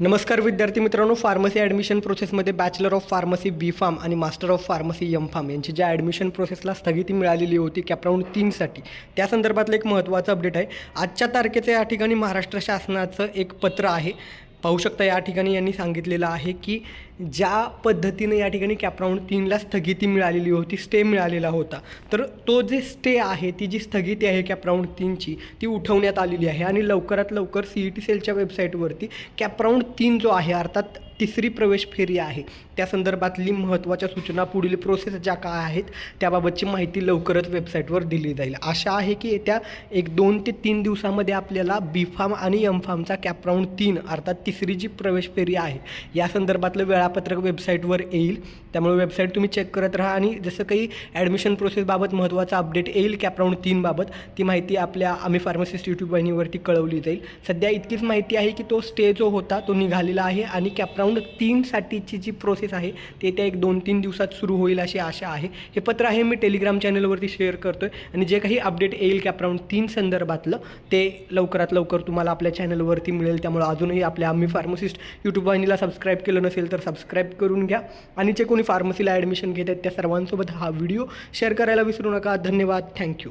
नमस्कार विद्यार्थी मित्रांनो फार्मसी ॲडमिशन प्रोसेसमध्ये bachelor of pharmacy B pharm आणि master of pharmacy M pharm यांची ज्या ॲडमिशन प्रोसेसला स्थगिती मिळालेली होती कॅपराऊंड तीनसाठी त्या संदर्भातलं एक महत्त्वाचं अपडेट आहे. आजच्या तारखेचं या ठिकाणी महाराष्ट्र शासनाचं एक पत्र आहे. पाहू शकता या ठिकाणी यांनी सांगितलेलं आहे की ज्या पद्धतीने या ठिकाणी कॅपराऊंड तीनला स्थगिती मिळालेली होती स्टे मिळालेला होता तर तो जे स्टे आहे ती जी स्थगिती आहे कॅपराऊंड तीनची ती उठवण्यात आलेली आहे. आणि लवकरात लवकर सी ई टी सेलच्या वेबसाईटवरती कॅपराऊंड तीन जो आहे अर्थात तिसरी प्रवेश फेरी आहे. त्या संदर्भातली महत्त्वाच्या सूचना पुढील प्रोसेस ज्या काय आहेत त्याबाबतची माहिती लवकरच वेबसाईटवर दिली जाईल. आशा आहे की येत्या एक दोन ते तीन दिवसामध्ये आपल्याला बी फार्म आणि एम फार्मचा कॅपराऊंड तीन अर्थात तिसरी जी प्रवेश फेरी आहे या संदर्भातलं वेळापत्रक वेबसाईटवर येईल. त्यामुळे वेबसाईट तुम्ही चेक करत राहा आणि जसं काही ॲडमिशन प्रोसेसबाबत महत्त्वाचा अपडेट येईल कॅपराऊंड तीनबाबत ती माहिती आपल्या आम्ही फार्मसिस्ट यूट्यूब वाहिनीवरती कळवली जाईल. सध्या इतकीच माहिती आहे की तो स्टे जो होता तो निघालेला आहे आणि कॅपराऊंड तीनसाठीची जी प्रोसेस आहे ते त्या एक दोन तीन दिवसात सुरू होईल अशी आशा आहे. हे पत्र आहे मी टेलिग्राम चॅनलवरती शेअर करतो आहे आणि जे काही अपडेट येईल कॅपराऊंड तीन संदर्भातलं ते लवकरात लवकर तुम्हाला आपल्या चॅनलवरती मिळेल. त्यामुळे अजूनही आपल्या आम्ही फार्मसिस्ट यूट्यूब वाहिनीला सबस्क्राईब केलं नसेल तर सबस्क्राईब करून घ्या. आणि जे कोणी फार्मसीला ॲडमिशन घेत आहेत त्या सर्वांसोबत हा व्हिडिओ शेअर करायला विसरू नका. धन्यवाद. थँक्यू